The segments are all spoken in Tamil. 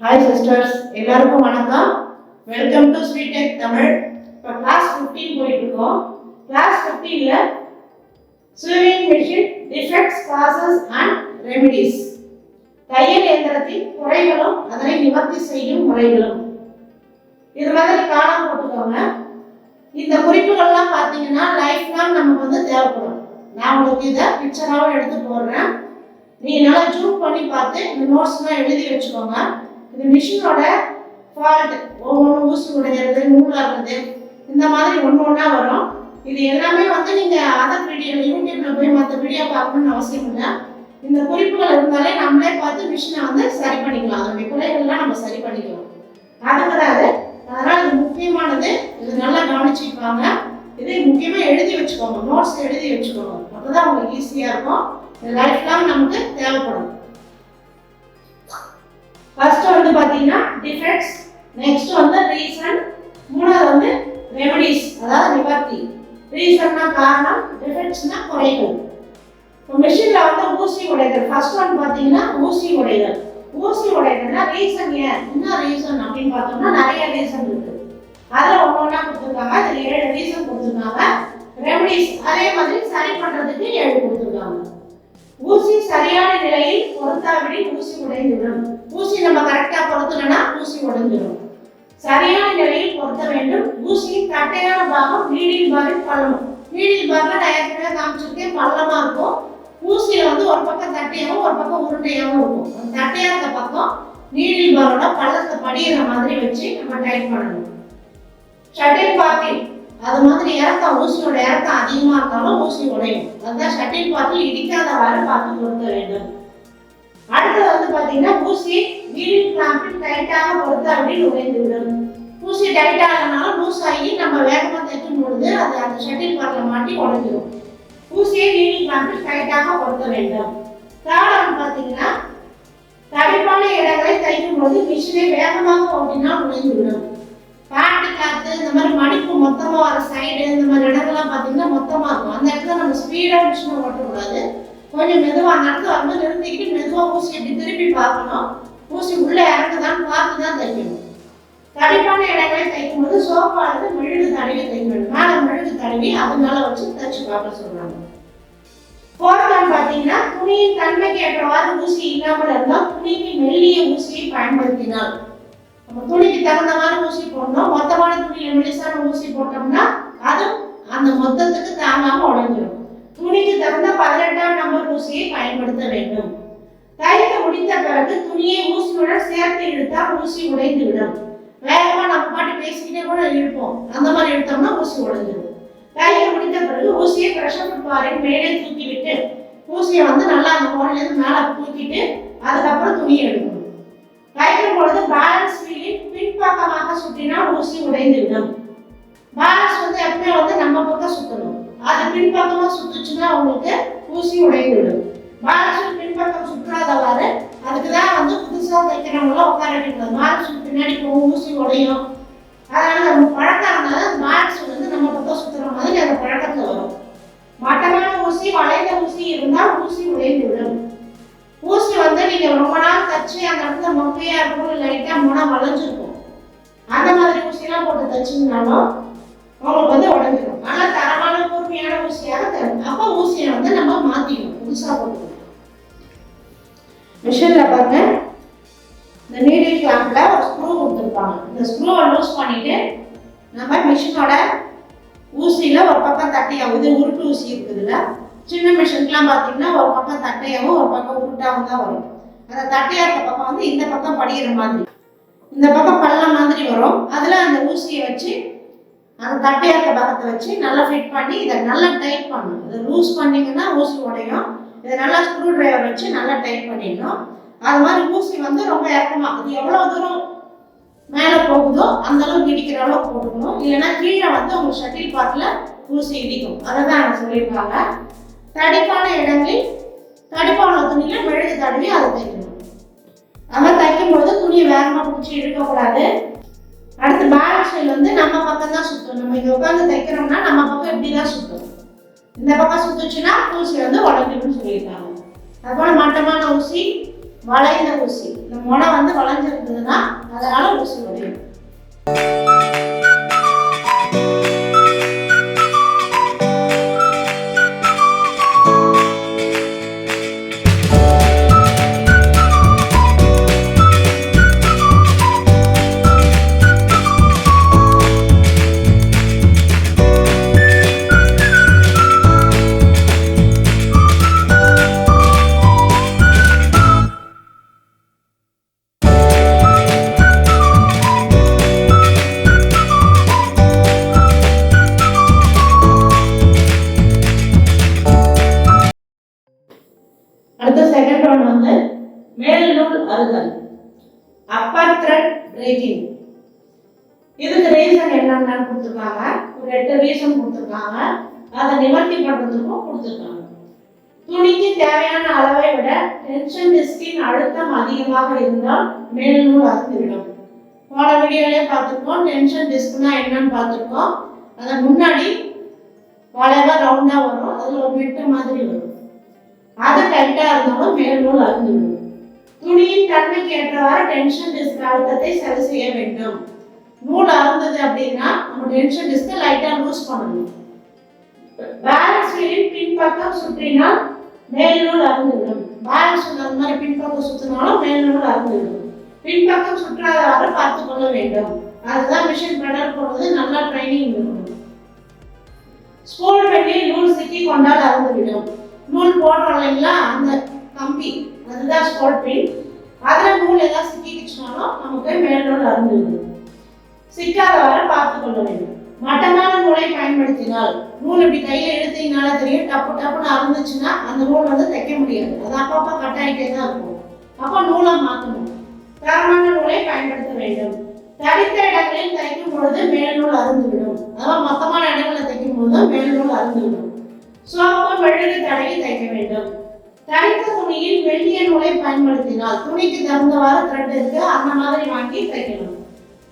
ஹாய் சிஸ்டர்ஸ் எல்லாருக்கும் வணக்கம். வெல்கம் டு ஸ்வீடெக் தமிழ் இப்போ கிளாஸ் ஃபிஃப்டீன் போயிட்டு இருக்கோம் class ஃபிஃப்டீனில் sewing machine defects causes and remedies தையல் இயந்திரத்தின் குறைகளும் அதனை நிவர்த்தி செய்யும் முறைகளும். இது மாதிரி காலம் போட்டுக்கோங்க. இந்த குறிப்புகள்லாம் பார்த்தீங்கன்னா லைஃப் லாங் நமக்கு வந்து தேவைப்படும். நான் உங்களுக்கு இதை பிக்சராகவும் எடுத்து போடுறேன். நீங்கள் நல்லா ஜூம் பண்ணி பார்த்து இந்த நோட்ஸ்லாம் எழுதி வச்சுக்கோங்க. இந்த மிஷினோட ஃபால்ட் ஒவ்வொன்று ஊசி உடையிறது நூலாகிறது இந்த மாதிரி ஒன்று ஒன்றா வரும். இது எல்லாமே வந்து நீங்கள் அதர் வீடியோ யூடியூப்பில் போய் மற்ற வீடியோ பார்க்கணும்னு அவசியம் இல்லை. இந்த குறிப்புகள் இருந்தாலே நம்மளே பார்த்து மிஷினை வந்து சரி பண்ணிக்கலாம். அதனுடைய குறைகள்லாம் நம்ம சரி பண்ணிக்கலாம். அதுங்கிறாரு அதனால் இது முக்கியமானது. இது நல்லா கவனிச்சுக்குவாங்க இதை முக்கியமாக எழுதி வச்சுக்கோங்க. நோட்ஸ் எழுதி வச்சுக்கோங்க. அப்போ தான் உங்களுக்கு ஈஸியாக இருக்கும். லைஃப் லாங் நமக்கு தேவைப்படும். ஃபர்ஸ்ட் வந்து பார்த்தீங்கன்னா டிஃபெக்ட்ஸ் நெக்ஸ்ட் வந்து ரீசன் மூணாவது வந்து ரெமடிஸ் அதாவது நிவர்த்தி. ரீசன்னா காரணம் டிஃபெக்ட்ஸ்னா குறைகள். இப்போ மிஷினில் வந்து ஊசி உடைதல். ஃபர்ஸ்ட் ஒன் பார்த்தீங்கன்னா ஊசி உடைதல். ஊசி உடைதல்னா ரீசன் ஏன்? என்ன ரீசன் அப்படின்னு பார்த்தோம்னா நிறைய ரீசன் இருக்கு. அதில் ஒன்று ஒன்றா கொடுத்துருக்காங்க. அதில் ஏழு ரீசன் கொடுத்துருக்காங்க. ரெமடிஸ் அதே மாதிரி சரி பண்ணுறதுக்கு ஏழு கொடுத்துருக்காங்க. ஊசி சரியான நிலையில் பொருத்தாவிடி ஊசி உடைந்துவிடும். ஊசி நம்ம கரெக்டா பொருத்தணும்னா ஊசி உடைஞ்சிடும் சரியான நிலையில் பொருத்த வேண்டும். ஊசி தட்டையான பாகம் நீடில் பாரில் பள்ளம் நீடில் பாகம் நான் ஏற்கனவே காமிச்சிருக்கேன். பள்ளமா இருக்கும். ஊசியில வந்து ஒரு பக்கம் தட்டையாகவும் ஒரு பக்கம் உருண்டையாகவும் இருக்கும். அந்த தட்டையா இருந்த பக்கம் நீடில் பாரோட பள்ளத்தை படியிற மாதிரி வச்சு நம்ம டைட் பண்ணணும். ஷட்டில் பாக்கில் அது மாதிரி இறக்கம் ஊசியோட இறக்கம் அதிகமாக இருந்தாலும் ஊசி உடையும். அதுதான் ஷட்டில் பாக்கில் இடிக்காதவாறு பார்த்து பொருத்த வேண்டும். அடுத்தது வந்து பார்த்தீங்கன்னா ஊசி வீலிங் கிளாம்பில் டைட்டாக பொருத்த அப்படின்னு உடைந்து விடும். ஊசி டைட்டாக இல்லைனாலும் லூஸ் ஆகி நம்ம வேகமாக தைக்கும் பொழுது அது அந்த ஷட்டில் பாக்கில் மாட்டி உடைஞ்சிடும் ஊசியை வீலிங் கிளாம்பில் டைட்டாக பொருத்த வேண்டும். காரணம் பார்த்தீங்கன்னா தடிப்பான இடங்களை தைக்கும் பொழுது மிஷினை வேகமாக ஓட்டினால் உடைந்து விடும். பேண்ட் கிளாத்து இந்த மாதிரி மடிப்பு மொத்தமாக வர சைடு இந்த மாதிரி இடங்கள்லாம் பார்த்தீங்கன்னா மொத்தமாக இருக்கும். அந்த இடத்துல நம்ம ஸ்பீடாக மிஷினை ஓட்டக்கூடாது கொஞ்சம் மெதுவாக அந்த இடத்துல வந்து நிறுத்திக்கிட்டு மெதுவாக ஊசி இப்படி திருப்பி பார்க்கணும். ஊசி உள்ளே இறங்குதான்னு பார்த்து தான் தைக்கணும். தடிப்பான இடங்களை தைக்கும் போது சோப்பானது மெழுகு தடவி தைக்க வேண்டும் மேலே மெழுகு தடவி அது மேலே வச்சு தைச்சு பார்க்க சொல்கிறாங்க போர்தான் பார்த்தீங்கன்னா துணியின் தன்மைக்கு ஏற்றவாறு ஊசி இல்லாமல் இருந்தால் துணிக்கு மெல்லிய ஊசியை பயன்படுத்தினால் துணிக்கு தகுந்த மாதிரி ஊசி போடணும். மொத்தமான துணியில மெலிசான ஊசி போட்டோம்னா அது அந்த மொத்தத்துக்கு தாங்காம உடைஞ்சிடும் துணிக்கு தகுந்த பதினெட்டாம் நம்பர் ஊசியை பயன்படுத்த வேண்டும். தைத்து முடித்த பிறகு துணியை ஊசியுடன் சேர்த்து இழுத்தால் ஊசி உடைந்து விடும் வேகமா நம்ம பாட்டு பேசிக்கிட்டே கூட இழுப்போம். அந்த மாதிரி இழுத்தோம்னா ஊசி உடைஞ்சிடும் தைத்து முடித்த பிறகு ஊசியை பிரஷர் பாரின் மேலே தூக்கி விட்டு ஊசியை வந்து நல்லா அந்த கோணிலேருந்து மேலே தூக்கிட்டு அதுக்கப்புறம் துணியை எடுக்கணும். தைக்கும் ஊசி உடைந்து விடும் பேலன்ஸ் வந்து எப்பவுமே வந்து நம்ம பக்கம் சுற்றணும் அது பின்பக்கமாக சுத்துச்சுன்னா உங்களுக்கு ஊசி உடைந்து விடும் பேலன்ஸ் பின்பக்கம் சுற்றாதவாறு அதுக்கு தான் வந்து புதுசாக தைக்கிறவங்களாம் உட்கார வைக்கக்கூடாது பேலன்ஸ் பின்னாடி போகும் ஊசி உடையும். அதனால நம்ம பழக்கம் இருந்தால் பேலன்ஸ் வந்து நம்ம பக்கம் சுற்றுற மாதிரி அந்த பழக்கத்தில் வரும். மட்டமான ஊசி வளைந்த ஊசி இருந்தால் ஊசி உடைந்து விடும் ஊசி வந்து நீங்க ரொம்ப நாள் தச்சு அந்த இடத்துல மொக்கையா இருக்கும் லைட்டா முனை வளைஞ்சிருக்கும். அந்த மாதிரி ஊசியெல்லாம் போட்டு தச்சிங்கனாலும் உங்களுக்கு வந்து உடஞ்சிடும் நல்லா தரமான கூர்மையான ஊசியாக தரும். அப்போ ஊசியை வந்து நம்ம மாற்றிக்கணும் புதுசாக போட்டுக்கணும் மிஷினில் பாருங்க. இந்த நீடில் கிளாம்பில் ஒரு ஸ்க்ரூ கொடுத்துருப்பாங்க. இந்த ஸ்க்ரூவை லூஸ் பண்ணிட்டு நம்ம மிஷினோட ஊசியில் ஒரு பக்கம் தட்டையாகுது இது உருட்டு ஊசி இருக்குதுல்ல சின்ன மிஷின்க்குலாம் பார்த்தீங்கன்னா ஒரு பக்கம் தட்டையாகவும் ஒரு பக்கம் உருட்டாகவும் தான் வரும். அந்த தட்டையாக இருக்க பக்கம் வந்து இந்த பக்கம் படிக்கிற மாதிரி. இந்த பக்கம் பள்ளம் மாதிரி வரும். அதில் அந்த ஊசியை வச்சு அந்த தட்டையாக இருக்க பக்கத்தை வச்சு நல்லா ஃபிட் பண்ணி இதை நல்லா டைட் பண்ணணும். இதை லூஸ் பண்ணிங்கன்னா ஊசி உடையும். இதை நல்லா ஸ்க்ரூ டிரைவர் வச்சு நல்லா டைட் பண்ணிடணும். அது மாதிரி ஊசி வந்து ரொம்ப இறக்கமாக அது எவ்வளோ தூரம் மேலே போகுதோ அந்த அளவுக்கு இடிக்கிற அளவுக்கு போட்டுக்கணும். இல்லைன்னா கீழே வந்து உங்கள் ஷட்டில் பாட்டில் ஊசி இடிக்கும். அதை தான் எனக்கு சொல்லியிருக்காங்க. தடிப்பான இடங்களில் தடிப்பான துணியில் மெழுகு தடவி அதை தைக்கணும். நம்ம தைக்கும் பொழுது துணியை வேகமாக பிடிச்சி இழுக்கக்கூடாது அடுத்து பேலன்ஸ் வீல் வந்து நம்ம பக்கம் தான் சுற்றும் நம்ம இங்கே உட்காந்து தைக்கிறோம்னா நம்ம பக்கம் இப்படி தான் சுற்றும் இந்த பக்கம் சுத்துச்சுன்னா ஊசி வந்து உடஞ்சிடும்னு சொல்லியிருக்காங்க. அதுபோல் மட்டமான ஊசி வளைந்த ஊசி. இந்த முனை வந்து வளைஞ்சிருந்ததுன்னா அதனால ஊசி முடியும் இன்னொன்று வந்து மேல் நூல் அறுதல் அப்பர் த்ரெட் பிரேக்கிங் இதுக்கு ரீசன் என்னென்னு கொடுத்துருக்காங்க. ஒரு எட்டு ரீசன் கொடுத்துருக்காங்க. அதை நிவர்த்தி பண்ணுறதுக்கும் கொடுத்துருக்காங்க. துணிக்கு தேவையான அளவை விட டென்ஷன் டிஸ்கின் அழுத்தம் அதிகமாக இருந்தால் மேல் நூல் அறுந்துவிடும் போன வீடியோலே பார்த்துருக்கோம். டென்ஷன் டிஸ்க்னா என்னன்னு பார்த்துருக்கோம். அதை முன்னாடி வளைவாக ரவுண்டாக வரும். அதில் ஒரு மெட்டு மாதிரி வரும். அது டைட்டா இருந்தாலும் மேல் நூல் துணியின் தன்மைக்கு ஏற்றவாறு டென்ஷன் டிஸ்க் அழுத்தத்தை சரி செய்ய வேண்டும். நூல் அறுந்தது அப்படின்னா நம்ம டென்ஷன் டிஸ்க் லைட்டாக லூஸ் பண்ணணும். பேலன்ஸ் வீலின் பின்பக்கம் சுற்றினால் மேல் நூல் அறுந்துவிடும். பேலன்ஸ் வீல் அந்த மாதிரி பின்பக்கம் சுற்றினாலும் மேல் நூல் அறுந்துவிடும். பின்பக்கம் சுற்றாதவாறு பார்த்து கொள்ள வேண்டும். அதுதான் மிஷின் பெடல் போடுறது நல்லா ட்ரைனிங் இருக்கும் ஸ்கூல் பெண்ணில் நூல் சிக்கி கொண்டால் அறந்துவிடும். நூல் போடுறோம் இல்லைங்களா? அந்த கம்பி. அதுதான் ஸ்கோல்பின் அதில் நூல் எதாவது சிக்கிக்கிச்சுனாலும் நமக்கு மேலோடு நூல் அறுந்துவிடும் சிக்காதவாறு பார்த்து கொள்ள வேண்டும். மட்டமான நூலை பயன்படுத்தினால் நூல் இப்படி கையில் எடுத்தீங்கனால தெரியும். டப்பு டப்புன்னு அறுந்துச்சுன்னா அந்த நூல் வந்து தைக்க முடியாது. அது அப்பப்போ கட்டாயிட்டே தான் இருக்கும். அப்போ நூலை மாற்றணும் தரமான நூலை பயன்படுத்த வேண்டும். தடித்த இடங்களில் தைக்கும் பொழுது மேல் நூல் அருந்துவிடும் அதாவது மொத்தமான இடங்களில் தைக்கும் பொழுது மேல் நூல் அருந்துவிடும் சோப்பு மெழுகு தடவி தைக்க வேண்டும். தடித்த துணியில் வெள்ளிய நூலை பயன்படுத்தினால் துணிக்கு தகுந்தவாறு த்ரெட் இருக்கு அந்த மாதிரி வாங்கி தைக்கணும்.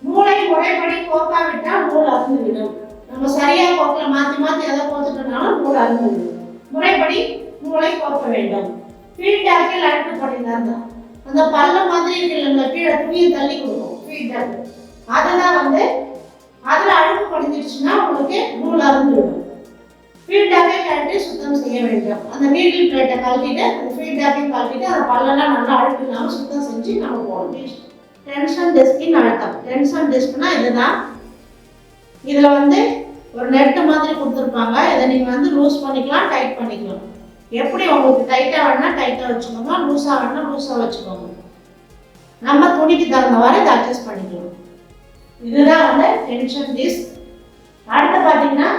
நூலை முறைப்படி கோக்காவிட்டால் நூல் அருந்துவிடும் நம்ம சரியா கோக்கல மாத்தி மாத்தி எதை கோத்துட்டோம்னாலும் நூல் அருந்துவிடும் முறைப்படி நூலை கோக்க வேண்டும். ஃபீல்டாக்கில் அழுத்தப்படினார் தான் அந்த பல்ல மாதிரி இருக்குல்ல கீழே துணியை தள்ளி கொடுக்கும் ஃபீட்பேக் அதெல்லாம் வந்து அதில் அழுக்கு படிஞ்சிருச்சுன்னா உங்களுக்கு நூல் அருந்துவிடும் ஃபீட்பேக்கை கழட்டி சுத்தம் செய்ய வேண்டும். அந்த நீடில் பிளேட்டை கழட்டிட்டு அந்த ஃபீட்பேக்கையும் கழட்டிட்டு அந்த பல்லெல்லாம் நல்லா அழுக்கு இல்லாமல் சுத்தம் செஞ்சு நம்ம போகணும். டென்ஷன் டெஸ்கின் அழுத்தம். டென்ஷன் டெஸ்க்னா இதுதான் இதில் வந்து ஒரு நெட்டு மாதிரி கொடுத்துருப்பாங்க. இதை நீங்கள் வந்து லூஸ் பண்ணிக்கலாம் டைட் பண்ணிக்கலாம். எப்படி உங்களுக்கு டைட்டாக வேணா டைட்டாக வச்சுக்கோங்க. லூஸாக வேணா லூஸாக வச்சுக்கோங்க. நம்ம துணிக்கு தகுந்தவாறு இதை அட்ஜஸ்ட் பண்ணிக்கலாம். இதுதான் வந்து டென்ஷன் டிஸ்க் அடுத்து பார்த்தீங்கன்னா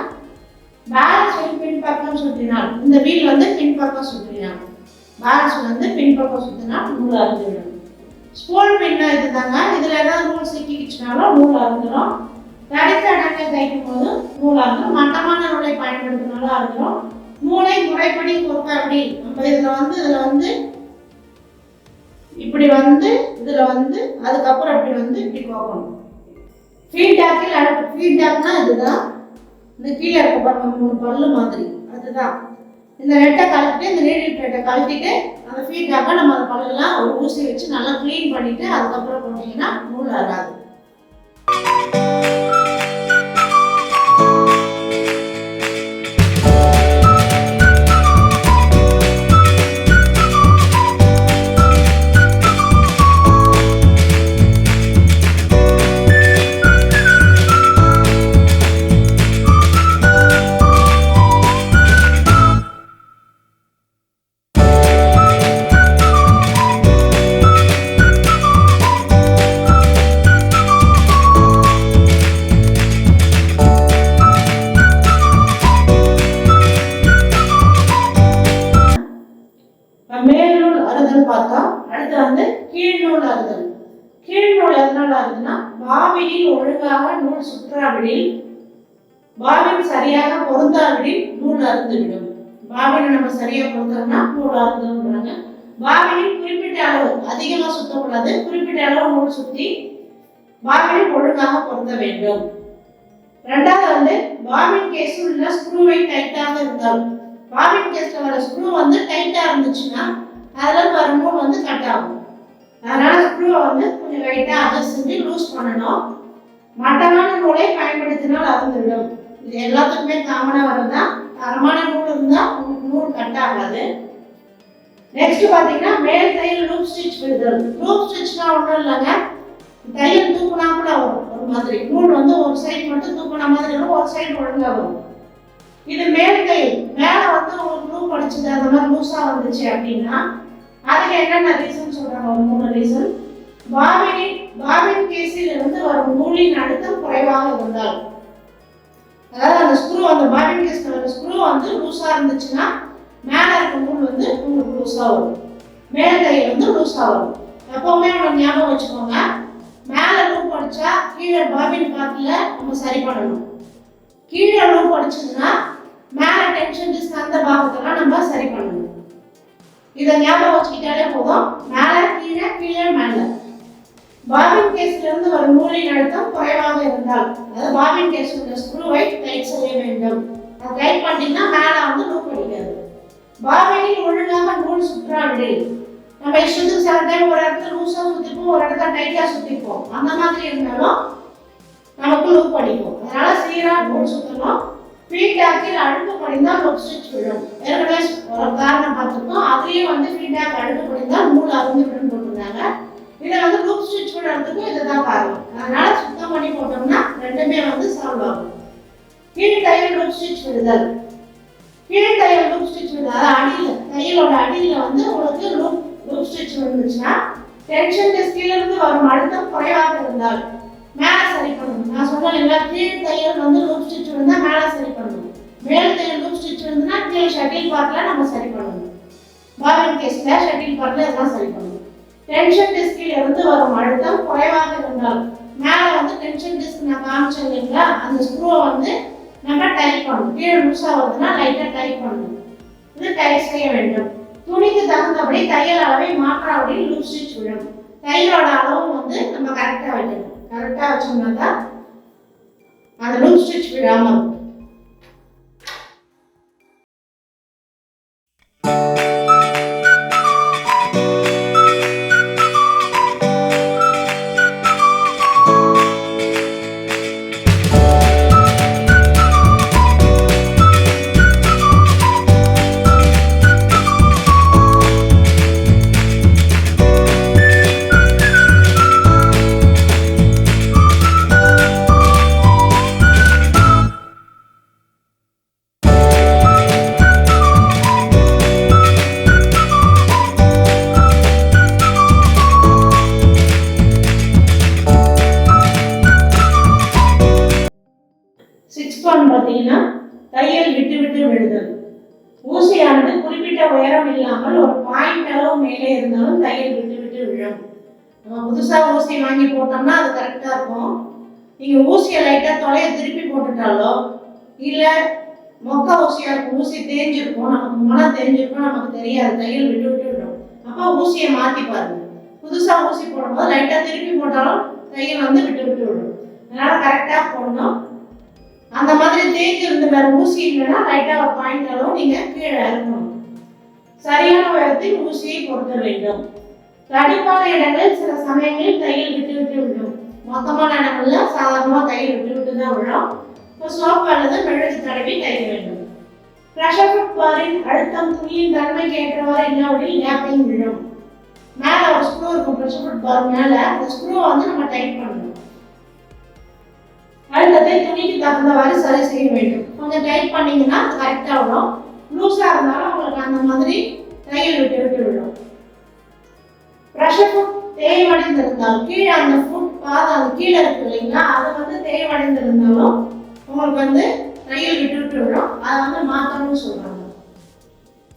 பின்பக்கம் சுற்றினால் இந்த வீல் வந்து பின்பக்கம் சுற்றினால் பேலன்ஸ் வந்து பின்பக்கம் சுற்றினால் நூல் அறுந்துவிடும் ஸ்பூல் பின்னா இதுதாங்க. இதில் ஏதாவது நூல் சிக்கிக்கிச்சுனாலும் நூல் அறுந்துடும் தடித்த அடங்கை தைக்கும் போது நூல் அறுந்துடும் மட்டமான நூலை பயன்படுத்தினாலும் அறுந்துடும் நூலை முறைப்படி கொடுக்க அப்படி நம்ம இதில் வந்து இதில் வந்து இப்படி வந்து இதில் வந்து அதுக்கப்புறம் இப்படி வந்து இப்படி கோக்கணும். ஃபீட்பேக்கில் அடுப்பு ஃபீட்பேக்னா இதுதான். இந்த கீழே இருக்க பாருங்க மூணு பல்லு மாதிரி. அதுதான் இந்த ரெட்டை கழட்டிட்டு இந்த நீடில் ரெட்டை கழட்டிட்டு அந்த ஃபீட்டாக நம்ம அந்த பல்லெல்லாம் ஒரு ஊசி வச்சு நல்லா க்ளீன் பண்ணிவிட்டு அதுக்கப்புறம் போட்டிங்கன்னா நூல் ஆகாது அதிகமா குறிப்பிட்ட அளவு நூல் சுத்தி பாவினில் ஒழுங்காக பொருத்த வேண்டும். ரெண்டாவது வந்து பாபின் கேஸ் உள்ள ஸ்க்ரூவை டைட்டாக இருந்தால். பாபின் கேஸ்ல வர ஸ்க்ரூ வந்து டைட்டா இருந்துச்சுன்னா அதுல வர நூல் வந்து கட் ஆகும். அதனால ஸ்க்ரூவை வந்து கொஞ்சம் லைட்டா அட்ஜஸ்ட் செஞ்சு லூஸ் பண்ணணும். மட்டமான நூலை பயன்படுத்தினால் அறுந்துவிடும் இது எல்லாத்துக்குமே காமனாக வரதான் தரமான நூல் இருந்தால் உங்களுக்கு நூல் கட் ஆகாது. நெக்ஸ்ட் பார்த்தீங்கன்னா மேல் தையல் லூப் ஸ்டிச் விடுதல் லூப் ஸ்டிச்னா ஒன்றும் இல்லைங்க. தையல் தூக்குனா கூட வரும். ஒரு மாதிரி. நூல் வந்து ஒரு சைடு மட்டும் தூக்குன மாதிரி வரும். ஒரு சைடு ஒழுங்கா வரும். இது மேல் தையல் மேலே வந்து உங்களுக்கு லூப் அடிச்சது. அந்த மாதிரி லூஸாக வந்துச்சு அப்படின்னா அதுக்கு என்னென்ன ரீசன் சொல்கிறாங்க ஒரு மூணு ரீசன் பாபினின் பாபின் கேஸில் இருந்து வரும் நூலின் அழுத்தம் குறைவாக இருந்தால். அதாவது அந்த ஸ்க்ரூ அந்த பாபின் கேஸ் ஸ்க்ரூ வந்து லூஸாக இருந்துச்சுன்னா மேலே இருக்க நூல் வந்து உங்களுக்கு லூஸாக வரும். மேல் வந்து லூஸாக வரும். எப்பவுமே நம்ம ஞாபகம் வச்சுக்கோங்க. மேலே லூப் அடிச்சா கீழே பாபின் பாத்தில் நம்ம சரி பண்ணணும். கீழே லூப் அடிச்சதுன்னா மேலே டென்ஷன் டிஸ்க் அந்த பாகத்தெல்லாம் நம்ம சரி பண்ணணும். இதை ஞாபகம் வச்சுக்கிட்டாலே போதும். மேலே கீழே கீழே மேலே. பாபின் கேஸ்ல இருந்து வரும் நூலின் அழுத்தம் குறைவாக இருந்தால் அதாவது பாபின் கேஸ் உள்ள ஸ்க்ரூவை டைட் செய்ய வேண்டும். அதை டைட் பண்ணிட்டீங்கன்னா மேலே வந்து லூப் அடிக்காது. பாபினில் ஒழுங்காக நூல் சுற்றாவிடில் நம்ம இஷ்டத்துக்கு சில டைம் ஒரு இடத்துல லூஸாக சுற்றிப்போம் ஒரு இடத்துல டைட்டாக சுற்றிப்போம் அந்த மாதிரி இருந்தாலும் நமக்கு லூப் பண்ணிப்போம் அதனால சீராக நூல் சுற்றணும் ஃபீட்பேக்கில் அழுக்கு படிந்தால் லூப் ஸ்டிச் விழும். ஏற்கனவே ஒரு காரணம் பார்த்துருக்கோம். அதுலேயும் வந்து ஃபீட்பேக் அழுக்கு படிந்தால் நூல் அருந்து விடும் போட்டிருந்தாங்க. இதை வந்து லூப் ஸ்டிச் விடுறதுக்கும் இதுதான் காரணம். அதனால சுத்தம் பண்ணி போட்டோம்னா ரெண்டுமே வந்து சால்வ் ஆகும். கீழ் தையல் லூப் ஸ்டிச் விடுதல். கீழே தையல் லூப் ஸ்டிச் விடுதல் அதாவது அடியில் தையலோட அடியில் வந்து உங்களுக்கு லூப் லூப் ஸ்டிச் வந்துச்சுன்னா டென்ஷன் டிஸ்கில இருந்து வரும். அழுத்தம் குறைவாக இருந்தால் மேலே சரி பண்ணணும். நான் சொன்னேன் இல்லைங்களா கீழ் தையல் வந்து லூப் ஸ்டிச் இருந்தால் மேலே சரி பண்ணணும். மேல் தையல் லூப் ஸ்டிச் விழுந்துன்னா கீழ் ஷட்டில் பார்ட்டில் நம்ம சரி பண்ணணும். பாபின் கேஸ்ல ஷட்டில் பார்ட்டில் இதெல்லாம் சரி பண்ணணும். டென்ஷன் டிஸ்கில் இருந்து வரும். அழுத்தம் குறைவாக இருந்தால் மேலே வந்து டென்ஷன் டிஸ்க் நான் காமிச்சேன் இல்லைங்களா அந்த ஸ்க்ரூவை வந்து நம்ம டைப் பண்ணணும். கீழே லூஸாக வருதுன்னா லைட்டாக டைப் பண்ணணும். இது டைப் செய்ய வேண்டும். துணிக்கு தகுந்தபடி தையல் அளவை மாற்றாபடி லூப் ஸ்டிச் விடும் தையலோட அளவும் வந்து நம்ம கரெக்டாக வைக்கணும். கரெக்டாக வச்சோம்னா தான் அந்த லூப் ஸ்டிச் விடாமல் இருக்கும் நம்ம புதுசாக ஊசி வாங்கி போட்டோம்னா அது கரெக்டாக இருக்கும். நீங்கள் ஊசியை லைட்டாக தொலையை திருப்பி போட்டுட்டாலோ இல்லை மொக்க ஊசியாக இருக்கும் ஊசி தேஞ்சிருக்கும் நமக்கு முனை தேஞ்சிருக்கும் நமக்கு தெரியாது தையல் விட்டு விட்டு அப்போ ஊசியை மாற்றி பாருங்க. புதுசாக ஊசி போடும்போது லைட்டாக திருப்பி போட்டாலும் தையல் வந்து விட்டு விட்டு விடும். அதனால் கரெக்டாக போடணும். அந்த மாதிரி தேய்ச்சி இருந்த ஊசி இல்லைன்னா லைட்டாக ஒரு பாயிண்ட் அளவு நீங்கள் கீழே இறக்கணும் சரியான உயரத்தில் ஊசியை பொருத்த வேண்டும். கடிப்பான இடங்களில் சில சமயங்களில் தையல் விட்டு விட்டு விடும் மொத்தமான இடங்கள்ல சாதாரணமாக தையல் விட்டு விட்டு தான் விடும் இப்போ சோப்பு அல்லது மெழுகு தடவி தைக்க வேண்டும். ப்ரெஷர் குக் பாரின் அழுத்தம் துணியின் தன்மைக்கு ஏற்றவாறு அப்படின்னு நேப்பையும் விழும் மேலே ஒரு ஸ்க்ரூ இருக்கும் ப்ரெஷர் குக் பார் மேலே. அந்த ஸ்க்ரூவை வந்து நம்ம டைட் பண்ணணும். அழுத்தத்தை துணிக்கு தகுந்தவாறு சரி செய்ய வேண்டும். கொஞ்சம் டைட் பண்ணீங்கன்னா கரெக்டாக விடும் லூஸாக இருந்தாலும் உங்களுக்கு அந்த மாதிரி தையல் விட்டு விட்டு விடும் ப்ரெஷர் ஃபுட் தேய்வடைந்திருந்தால் கீழே அந்த ஃபுட் பாதம் அது கீழே இருக்கு இல்லைங்களா? அது வந்து தேய்வடைந்திருந்தாலும் உங்களுக்கு வந்து தையல் விட்டு விட்டு விடும் அதை வந்து மாற்றணும்னு சொல்கிறாங்க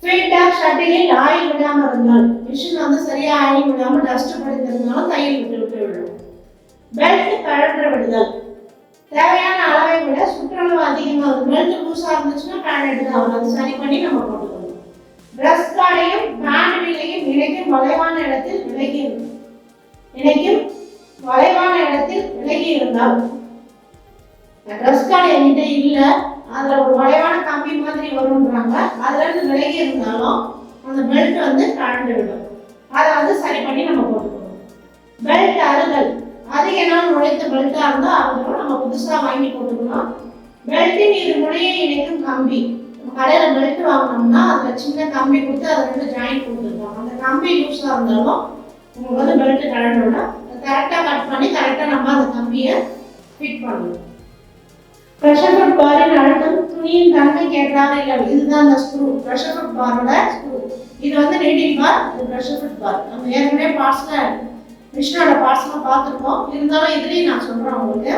ஃபீட்பேக் ஷட்டிலில் ஆயில் விடாமல் இருந்தால் மிஷின் வந்து சரியாக ஆயில் விடாமல் டஸ்ட் படிந்திருந்தாலும் தையல் விட்டு விட்டு விடும் பெல்ட் கழற்ற விடுதல் தேவையான அளவை விட சுற்றளவு அதிகமாக இருக்கும் பெல்ட் லூஸாக இருந்துச்சுன்னா பேண்ட் எடுத்து வரும் அது சரி பண்ணி நம்ம போட்டுக்கணும் பிரஷ் கார்டையும் இணைக்கும் வளைவான இடத்தில் விலகி இருக்கும் இணைக்கும் வளைவான இடத்தில் விலகி இருந்தால் ட்ரெஸ் கார்டு என்கிட்ட இல்லை அதில் ஒரு வளைவான கம்பி மாதிரி வரும்ன்றாங்க. அதுல இருந்து விலகி இருந்தாலும் அந்த பெல்ட் வந்து கழண்டு விடும். அதை வந்து சரி பண்ணி நம்ம போட்டுக்கணும். பெல்ட் அறுதல். அதிக நாள் நுழைத்த பெல்ட்டாக இருந்தால் அறுதலும் நம்ம புதுசாக வாங்கி போட்டுக்கணும் பெல்ட்டின் இரு முனையை இணைக்கும் கம்பி. கடையில பெல்ட் வாங்கினோம்னா அதில் சின்ன கம்பி கொடுத்து அதை ரெண்டு ஜாயின் கொடுத்துருக்கோம். அந்த கம்பி யூஸாக இருந்தாலும் உங்களுக்கு வந்து பெல்ட் கழட்டோம்னா கரெக்டாக கட் பண்ணி கரெக்டாக நம்ம அந்த கம்பியை ஃபிட் பண்ணணும். ப்ரெஷர் ஃபுட் பாரின் அழுத்தம் துணியின் தன்மை கேட்டாங்க இல்லை. இதுதான் அந்த ஸ்க்ரூ ப்ரெஷர் ஃபுட் பாரோட ஸ்க்ரூ இது வந்து ரீடிங் பார் இது ப்ரெஷர் ஃபுட் பார் நம்ம ஏற்கனவே பார்ட்ஸில் மிஷினோட பார்ட்ஸ்லாம் பார்த்துருக்கோம். இருந்தாலும் இதுலேயும் நான் சொல்கிறேன் உங்களுக்கு.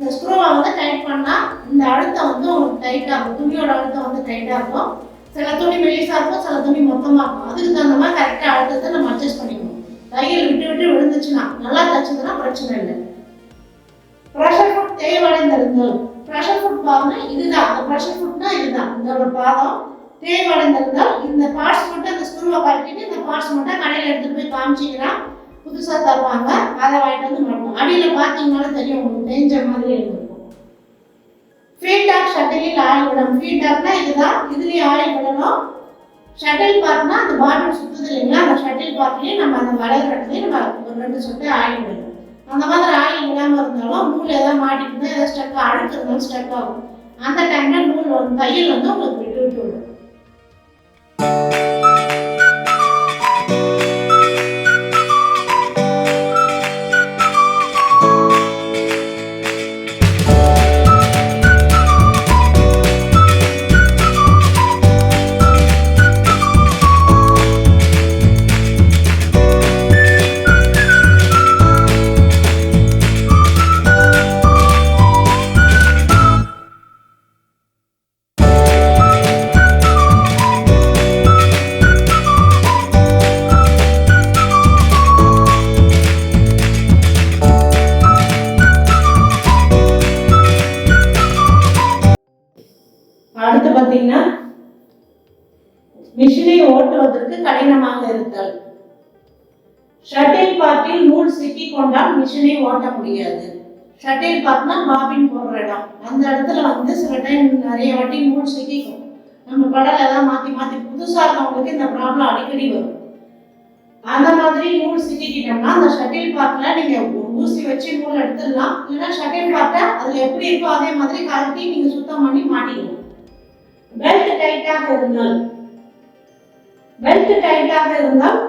இந்த ஸ்க்ரூவை வந்து டைட் பண்ணால் இந்த அழுத்தம் வந்து உங்களுக்கு டைட்டாக இருக்கும் துணியோட அழுத்தம் வந்து டைட்டாக இருக்கும் சில துணி மெலிசாக இருக்கும் சில துணி மொத்தமாக இருக்கும். அதுக்கு தகுந்த மாதிரி கரெக்டாக அழுத்தத்தை நம்ம அட்ஜஸ்ட் பண்ணிக்கணும். தையல் விட்டு விட்டு விழுந்துச்சுன்னா நல்லா தச்சுதுன்னா பிரச்சனை இல்லை. ப்ரெஷர் ஃபுட் தேவடைந்திருந்தால் ப்ரெஷர் ஃபுட் பாருங்க இதுதான். அந்த ப்ரெஷர் ஃபுட்னா இதுதான். இதோட பாதம் தேவடைந்திருந்தால் இந்த பார்ட்ஸ் மட்டும் அந்த ஸ்க்ரூவை கழட்டிட்டு இந்த பார்ட்ஸ் மட்டும் கடையில் எடுத்துகிட்டு போய் காமிச்சிங்கன்னா புதுசாக தருவாங்க. அதை வாங்கிட்டு வந்து நடக்கும் அடியில் பார்த்தீங்கன்னாலும் தெரியும் உங்களுக்கு தெரிஞ்ச மாதிரி இருந்திருக்கும் ஃபீட்பேக் ஷட்டிலில் ஆயில் விடணும். ஃபீட்பேக்னா இதுதான். இதுலேயும் ஆயில் விடணும். ஷட்டில் பார்க்னா அந்த பாட்டில் சுற்றுது இல்லைங்களா? அந்த ஷட்டில் பார்க்லேயும் நம்ம அந்த வளைகிற இடத்துலையும் நம்ம ஒரு ரெண்டு சொட்டு ஆயில் விடணும். அந்த மாதிரி ஆயில் இல்லாமல் இருந்தாலும் நூல் எதாவது மாட்டிக்கிட்டு எதாவது ஸ்டக் அழுக்கு இருந்தாலும் ஸ்டக் ஆகும். அந்த டைமில் நூல் வந்து தையல் வந்து உங்களுக்கு விட்டு விட்டு பார்த்தீங்கன்னா மிஷினை ஓட்டுவதற்கு கடினமாக இருத்தல். ஷட்டில் பார்க்கில் நூல் சிக்கி கொண்டால் மிஷினை ஓட்ட முடியாது. ஷட்டில் பார்க்னா பாபின் போடுற இடம். அந்த இடத்துல வந்து சில டைம் நிறைய வாட்டி நூல் சிக்கிக்கும். நம்ம கடலை தான் மாற்றி மாற்றி புதுசாக இருக்கவங்களுக்கு இந்த ப்ராப்ளம் அடிக்கடி வரும். அந்த மாதிரி நூல் சிக்கிக்கிட்டோம்னா அந்த ஷட்டில் பார்க்கில் நீங்கள் ஊசி வச்சு நூல் எடுத்துடலாம். இல்லைன்னா ஷட்டில் பார்க்க அதில் எப்படி இருக்கோ அதே மாதிரி கலட்டி நீங்கள் சுத்தம் பண்ணி மாட்டிக்கலாம் பெல்ட் டைட்டாக இருந்தால். பெல்ட் டைட்டாக இருந்தால்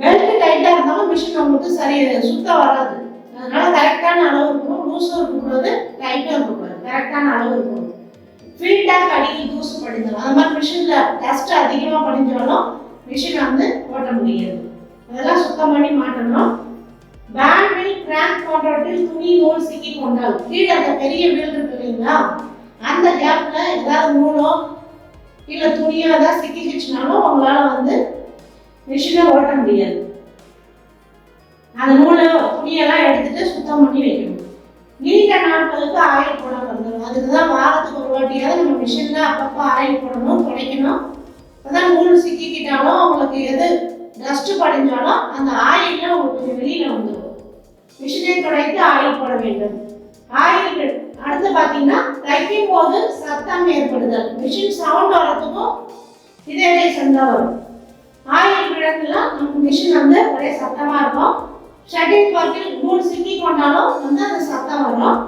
பெல்ட் டைட்டாக இருந்தாலும் மிஷின் நம்மளுக்கு சரி சுத்தம் வராது. அதனால கரெக்டான அளவு இருக்கணும். லூஸும் இருக்கக்கூடாது டைட்டும் இருக்கக்கூடாது. கரெக்டான அளவு இருக்கணும். ஃபீல்டாக அடிக்கி தூசு படிஞ்சிடும் அந்த மாதிரி மிஷினில் டஸ்ட் அதிகமாக படிஞ்சாலும் மிஷினை வந்து ஓட்ட முடியாது. அதெல்லாம் சுத்தம் பண்ணி மாட்டணும். பேண்டில் கிராங்க் போன்றவற்றில் துணி நூல் சிக்கி கொண்டால் கீழே அந்த பெரிய வீல் இருக்கு இல்லைங்களா? அந்த கேப்பில் ஏதாவது நூலோ இல்லை துணியோ ஏதாவது சிக்கிக்கிச்சுனாலும் அவங்களால வந்து மிஷினை ஓட்ட முடியாது. அந்த நூலை துணியெல்லாம் எடுத்துட்டு சுத்தம் பண்ணி வைக்கணும். நீண்ட நாட்களுக்கு ஆயில் போட வந்துடும் அதுக்கு தான் வாரத்துக்கு ஒரு வாட்டியாவது நம்ம மிஷினில் அப்பப்போ ஆயில் போடணும் துடைக்கணும். அதான் நூல் சிக்கிக்கிட்டாலும் அவங்களுக்கு எது டஸ்ட் படிஞ்சாலும் அந்த ஆயில்லாம் உங்களுக்கு வெளியில் வந்துடும் மிஷினை துடைத்து ஆயில் போட வேண்டும். ஆயில் அடுத்து பார்த்தீங்கன்னா தைக்கும் போது சத்தம் ஏற்படுதல். மிஷின் சவுண்ட் வரத்துக்கும் இதே சந்தா வரும். ஆயில் கிழக்குலாம் நமக்கு மிஷின் வந்து ஒரே சத்தமாக இருக்கும். ஷட்டில் பார்க்கில் நூல் சிக்கி கொண்டாலும் வந்து அந்த சத்தம் வரும்.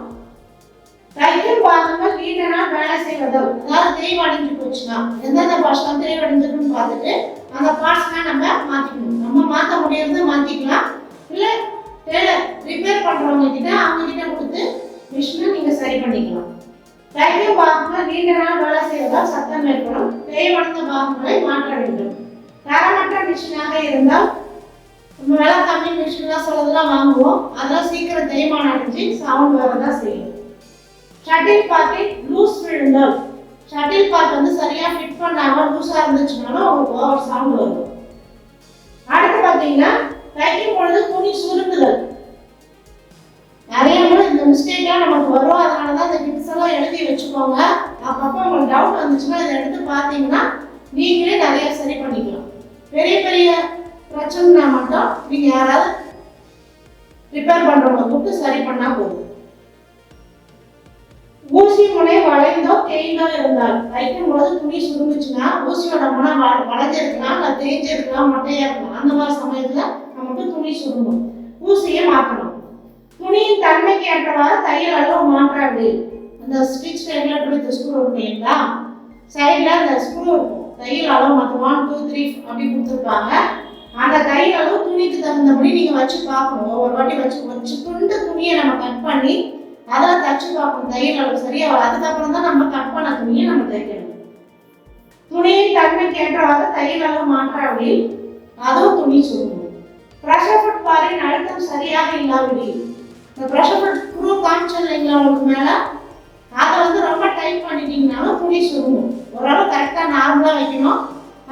தைக்கும் பார்த்தோம்னா நீண்ட நாள் வேலை செய்வதல். அதாவது தேய்வடைஞ்சு போச்சுன்னா எந்தெந்த பார்ட்ஸ்லாம் தேய்வடைஞ்சிருக்குன்னு பார்த்துட்டு அந்த பார்ட்ஸ்லாம் நம்ம மாற்றிக்கணும் நம்ம மாற்ற முடியாது மாற்றிக்கலாம் இல்லை டெய்லர் ரிப்பேர் பண்ணுறவங்க கிட்ட அவங்க கிட்ட கொடுத்து மிஷினை நீங்கள் சரி பண்ணிக்கலாம். தைக்கும் பாகங்கள் நீண்ட நாள் வேலை செய்வதால் சத்தம் ஏற்படும். தேய்வடைந்த பாகங்களை மாற்ற வேண்டும். தரமற்ற மிஷினாக இருந்தால் நம்ம விலை கம்மி மிஷின்லாம் சிலதெல்லாம் வாங்குவோம். அதெல்லாம் சீக்கிரம் தேய்மானம் அடைஞ்சு சவுண்ட் வரதான் செய்யும். ஷட்டில் பாக்கெட் லூஸ் விழுந்தால் ஷட்டில் பார்ட் வந்து சரியாக ஃபிட் பண்ணாமல் லூஸாக இருந்துச்சுனாலும் உங்களுக்கு ஓவர் சவுண்ட் வரும். அடுத்து பார்த்தீங்கன்னா வந்துச்சுன்னா இதை எடுத்து பார்த்தீங்கன்னா நீங்களே நிறைய சரி பண்ணிக்கலாம். பெரிய பெரிய பிரச்சனைனா மட்டும் நீங்கள் யாராவது ரிப்பேர் பண்ணுறவங்க கூப்பிட்டு சரி பண்ணால் போதும். ஊசி முனை வளைந்தோ தேய்ந்தோ இருந்தால் தைக்கும் போது துணி சுருங்குச்சுன்னா ஊசியோட முனை வளைஞ்சிருக்கலாம் இல்லை தேய்ஞ்சிருக்கலாம் மட்டையாக இருக்கலாம். அந்த மாதிரி சமயத்துல நமக்கு துணி சுருங்கும் ஊசியை மாற்றணும் துணியின் தன்மைக்கு ஏற்றவாறு தையல் அளவு மாற்றாது. அந்த ஸ்டிச் ரெகுலேட்டர் ஸ்க்ரூ இருக்கு இல்லைங்களா? சைடில் அந்த ஸ்க்ரூ இருக்கும். தையல் அளவு மற்ற. ஒன் டூ த்ரீ அப்படி கொடுத்துருப்பாங்க. அந்த தையல் அளவு துணிக்கு தகுந்தபடி நீங்கள் வச்சு பார்க்கணும். ஒவ்வொரு வாட்டி வச்சு வச்சு துண்டு துணியை நம்ம கட் பண்ணி அதில் தச்சு பார்க்கணும். தையல் அளவு சரியா வரும் அதுக்கப்புறம் தான் நம்ம கட் பண்ண துணியை நம்ம தைக்கணும். துணியின் தன்மைக்கு ஏற்றவாக தையல் அளவு மாற்ற அதுவும் துணி சுருங்கும். ப்ரெஷர் ஃபுட் பாரின் அழுத்தம் சரியாக இல்லாவிடி இந்த ப்ரெஷர் ஃபுட் குரூப் காமிச்சல் இல்லைங்களா உங்களுக்கு மேலே அதை வந்து ரொம்ப டைட் பண்ணிட்டீங்கனாலும் துணி சுருங்கும். ஓரளவு கரெக்டாக நார்மலாக வைக்கணும்.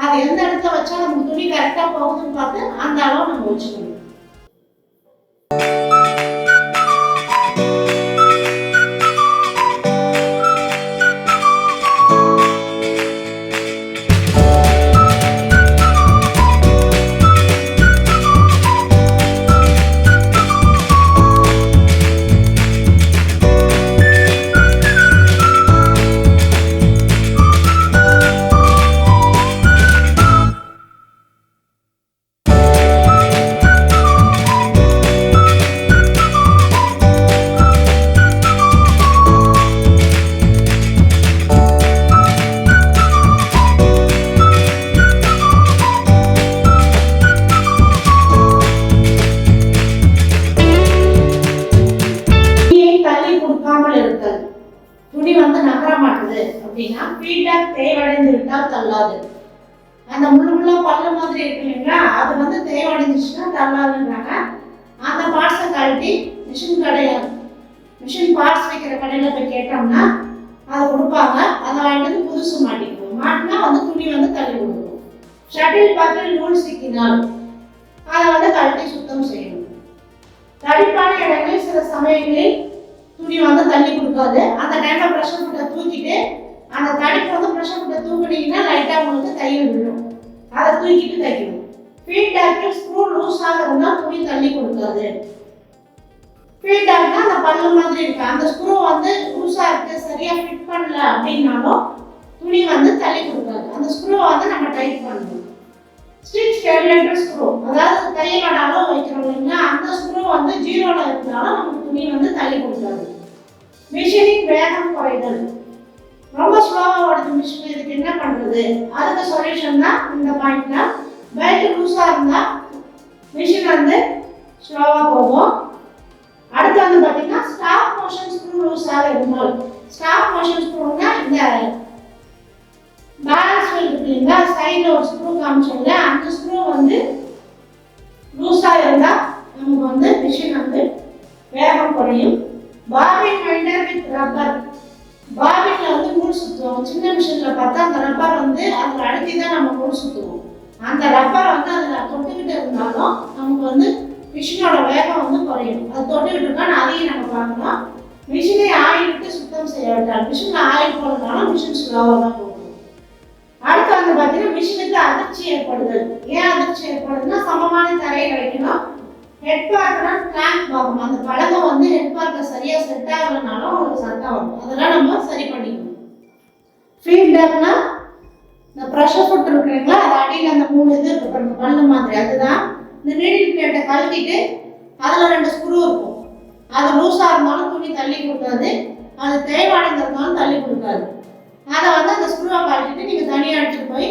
அது எந்த இடத்துல வச்சா நமக்கு துணி கரெக்டாக போகுதுன்னு பார்த்து அந்த அளவு நம்ம வச்சுக்கணும். மாட்டினா வந்து துணி வந்து தள்ளி கொடுக்கும் ஷட்டில் பாத்தில் நூல் சிக்கினால் அதை வந்து கழட்டி சுத்தம் செய்யணும். தடிப்பான இடங்களில் சில சமயங்களில் துணி வந்து தள்ளி கொடுக்காது. அந்த டைம்ல ப்ரெஷர் குட்டை தூக்கிட்டு அந்த தடிப்பு வந்து ப்ரெஷர் குட்டை தூக்கினீங்கன்னா லைட்டாக உங்களுக்கு தையல் விழும். அதை தூக்கிட்டு தைக்கணும். ஃபீட்பேக்கில் ஸ்க்ரூ லூஸ் ஆகிறதுனா துணி தள்ளி கொடுக்காது. ஃபீட்பேக்னா அந்த பல்லு மாதிரி இருக்கு. அந்த ஸ்க்ரூ வந்து லூஸாக இருக்கு சரியா ஃபிட் பண்ணல அப்படின்னாலும் துணி வந்து தள்ளி கொடுக்காது. அந்த ஸ்க்ரூவை வந்து நம்ம டைட் பண்ணணும். ஸ்டிச் ரெகுலேட்டர் ஸ்க்ரூ அதாவது தையலோட அளவு வைக்கிறோம் இல்லைங்களா? அந்த ஸ்க்ரூ வந்து ஜீரோல இருந்தாலும் நமக்கு துணி வந்து தள்ளி கொடுக்காது. மிஷினிங் வேகம் குறைதல். ரொம்ப ஸ்லோவாக ஓடுது மிஷின் இதுக்கு என்ன பண்ணுறது அதுக்கு சொல்யூஷன் தான் இந்த பாயிண்ட்ல பெல்ட் லூஸாக இருந்தால் மிஷின் வந்து ஸ்லோவாக போகும். அடுத்து வந்து பார்த்தீங்கன்னா ஸ்டாப் மோஷன் ஸ்க்ரூ லூஸாக இருந்தால் ஸ்டாப் மோஷன் ஸ்க்ரூனா இந்த பேலன்ஸ் வீல் இருக்கு இல்லைங்களா? சைடில் ஒரு ஸ்க்ரூ காமிச்சோம்ல அந்த ஸ்க்ரூ வந்து லூஸாக இருந்தால் நமக்கு வந்து மிஷின் வந்து வேகம் குறையும். பாபின் வெல்டர் வித் ரப்பர் பாபின்ல வந்து நூல் சுற்றுவோம் சின்ன மிஷினில் பார்த்தா அந்த ரப்பர் வந்து அதில் அழுத்தி தான் நம்ம நூல் சுற்றுவோம் அந்த ரப்பர் வந்து அதில் தொட்டுக்கிட்டு இருந்தாலும் நமக்கு வந்து மிஷினோட வேகம் வந்து குறையும். அது தொட்டுக்கிட்டு இருக்கான்னு அதையும் நம்ம பார்க்கலாம். மிஷினை ஆயில் விட்டு சுத்தம் செய்ய வேண்டாம். மிஷினில் ஆயில் போடுறதுனால மிஷின் ஸ்லோவாக தான் போகும். அடுத்து வந்து பார்த்தீங்கன்னா மிஷினுக்கு அதிர்ச்சி ஏற்படுதல். ஏன் அதிர்ச்சி ஏற்படுதுன்னா சமமான தரையை கிடைக்கணும் ஹெட் பார்க்கனா கிளாங்க் பார்க்கணும் அந்த பழகம் வந்து ஹெட் பார்க்க சரியா செட் ஆகலைனாலும் ஒரு சத்தம் வரும். அதெல்லாம் நம்ம சரி பண்ணிக்கணும். ஃபீல்டர்னா இந்த ப்ரெஷர் ஃபுட் இருக்குங்களா அது அடியில் அந்த மூணு இது இருக்கு பாருங்க பல்லு மாதிரி. அதுதான். இந்த நீடில் பிளேட்டை கழட்டிட்டு அதில் ரெண்டு ஸ்க்ரூ இருக்கும். அது லூஸாக இருந்தாலும் துணி தள்ளி கொடுக்காது. அது தேய்வாடைந்திருந்தாலும் தள்ளி கொடுக்காது. அதை வந்து அந்த ஸ்க்ரூவை கழட்டிட்டு நீங்கள் தனியாக எடுத்துகிட்டு போய்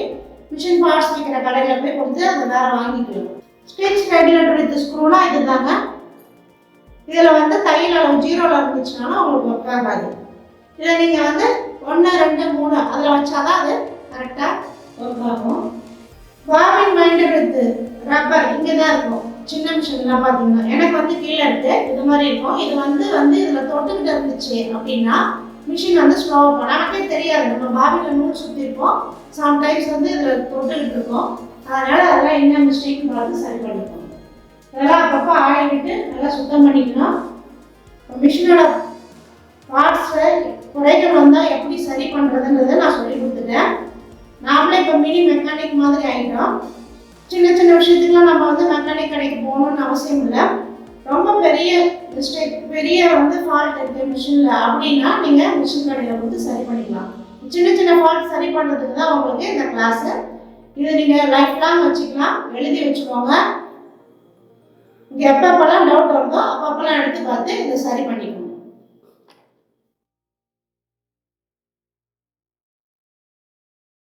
மிஷின் பார்ட்ஸ் விற்கிற கடையில் போய் கொடுத்து அதை வேற வாங்கிக்கலாம் ஸ்டிச் ரெகுலேட்டர் வித் ஸ்க்ரூனா இது தாங்க. இதில் வந்து தையல் அளவு ஜீரோவில் இருந்துச்சுனாலும் உங்களுக்கு ஒர்க் ஆகாது. இதை நீங்கள் வந்து ஒன்று ரெண்டு மூணு அதில் வச்சாதான் அது கரெக்டாக ஒர்க் ஆகும். பாபின் மைண்டர் வித் ரப்பர் இங்கே தான் இருக்கும். சின்ன மிஷின்லாம் பார்த்தீங்கன்னா எனக்கு வந்து கீழே இருக்கு. இது மாதிரி இருக்கும். இது வந்து வந்து இதில் தொட்டுக்கிட்டு இருந்துச்சு அப்படின்னா மிஷின் வந்து ஸ்லோவாக போகும். நமக்கே தெரியாது. நம்ம பாபியில் நூல் சுற்றிருப்போம் சம்டைம்ஸ் வந்து இதில் தொட்டுக்கிட்டு இருக்கோம் அதனால் அதெல்லாம் என்ன மிஸ்டேக்னு பார்த்து சரி பண்ணிப்போம். இதெல்லாம் அப்பப்போ ஆயில் விட்டு நல்லா சுத்தம் பண்ணிக்கணும். மிஷினோட பார்ட்ஸை குறைகள் வந்தால் எப்படி சரி பண்ணுறதுன்றதை நான் சொல்லி கொடுத்துட்டேன். நாமளே இப்போ மினி மெக்கானிக் மாதிரி ஆகிட்டோம் சின்ன சின்ன விஷயத்துக்குலாம் நம்ம வந்து மெக்கானிக் கடைக்கு போகணும்னு அவசியம் இல்லை. ரொம்ப பெரிய மிஸ்டேக் பெரிய வந்து ஃபால்ட் இருக்குது மிஷினில் அப்படின்னா நீங்கள் மிஷின் கடையில் வந்து சரி பண்ணிக்கலாம். சின்ன சின்ன ஃபால்ட் சரி பண்ணுறதுக்கு தான் உங்களுக்கு இந்த கிளாஸு இது நீங்கள் லைஃப் லாங் வச்சுக்கலாம். எழுதி வச்சுக்கோங்க. இங்கே எப்பப்பெல்லாம் டவுட் வருதோ அப்பப்பெல்லாம் எடுத்து பார்த்து இதை சரி பண்ணிக்கணும்